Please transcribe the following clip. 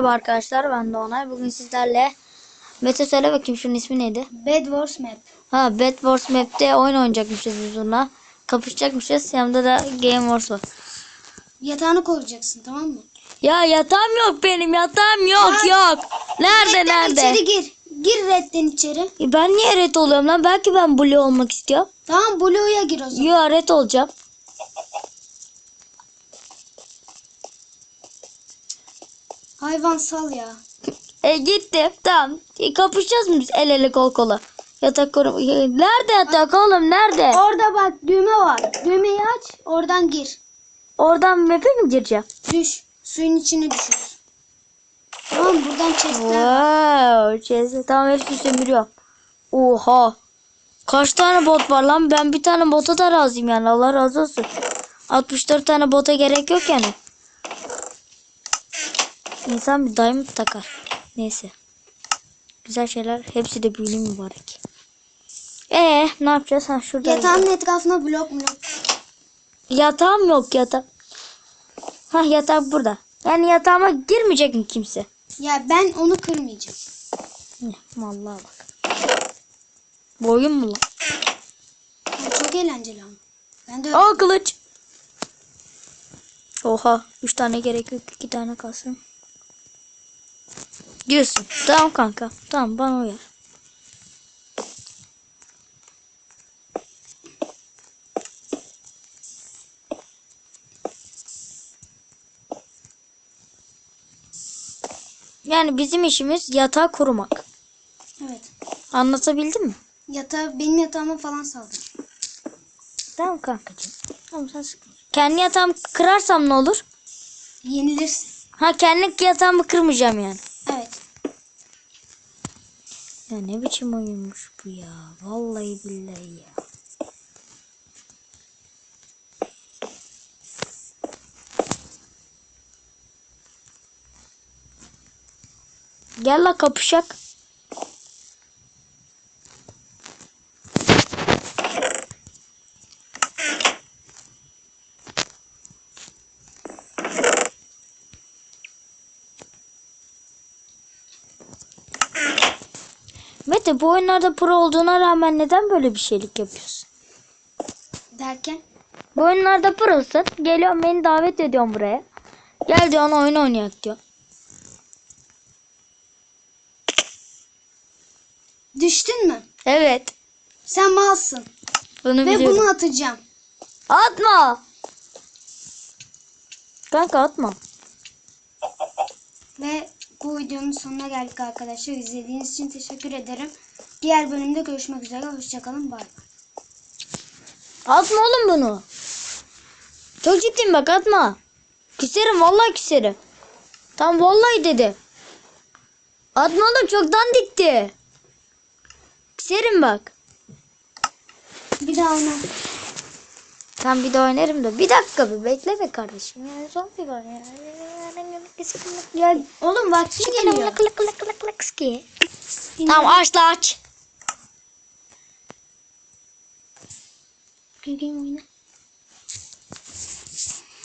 Merhaba arkadaşlar ben Doğanay. Bugün sizlerle Mete söyle bakayım şunun ismi neydi? Bed Wars Map. Ha Bed Wars Map'te oyun oynayacakmışız biz bununla. Kapışacakmışız. Yanında da Game Wars var. Yatağını koruyacaksın tamam mı? Ya yatağım yok benim yatağım yok yok. Nerede Redden nerede? içeri gir. Gir redden içeri. E Ben niye red oluyorum lan? Belki ben blue olmak istiyorum. Tamam Blue'ya gir o zaman. Yo red olacağım. Hayvan sal ya. E gittim tamam. E, kapışacağız mı biz el ele kol kola? Yatak korum. E, Nerede yatak oğlum nerede? Orada bak düğme var. Düğmeyi aç. Oradan gir. Oradan map'e mi gireceğim? Düş. Suyun içine düşüyorsun. Tamam buradan chestler. Wow, Chelsea tamam hepsini sömürüyorum. Oha. Kaç tane bot var lan? Ben bir tane bota da razıyım yani. Allah razı olsun. 64 tane bota gerek yok yani. İnsan bir diamond takar. Neyse. Güzel şeyler. Hepsi de büyülü mübarek. Ee, ne yapacağız? Ha şurada. Yatağın etrafına blok blok. Yatağım yok yatak. Ha yatak burada. Yani yatağıma girmeyecek mi kimse? Ya ben onu kırmayacağım. Vallahi bak. Bu oyun mu lan? Ya çok eğlenceli ama. Ben de Aa kılıç. Oha. Üç tane gerek yok. iki tane kalsın. Diyorsun. Tamam kanka. Tamam bana uyar. Yani bizim işimiz yatağı korumak. evet. Anlatabildim mi? Yatağı benim yatağıma falan saldır. Tamam kankacığım. Tamam sen sıkma. Kendi yatağımı kırarsam ne olur? Yenilirsin. Ha kendi yatağımı kırmayacağım yani. Evet. Ya ne biçim oyunmuş bu ya. Vallahi billahi ya. Gel la kapışak. Mete bu oyunlarda pro olduğuna rağmen neden böyle bir şeylik yapıyorsun? Derken Bu oyunlarda prosun. Geliyorum beni davet ediyorsun buraya. Gel diyorsun oyun oynayak diyor. düştün mü? Evet. Sen malsın. Bunu Ve biliyorum. bunu atacağım. Atma. Kanka atma. Ve bu videonun sonuna geldik arkadaşlar. İzlediğiniz için teşekkür ederim. Diğer bölümde görüşmek üzere. Hoşçakalın. Bay bay. Atma oğlum bunu. Çok ciddiyim bak atma. Küserim vallahi küserim. Tam vallahi dedi. Atma oğlum çoktan dikti. Küserim bak. Bir daha oyna. Tam bir de oynarım da. Bir dakika bir bekle be kardeşim. Ya, son bir var ya. Ya oğlum vaktin geliyor. Tamam aç la aç. Gel gel oyna.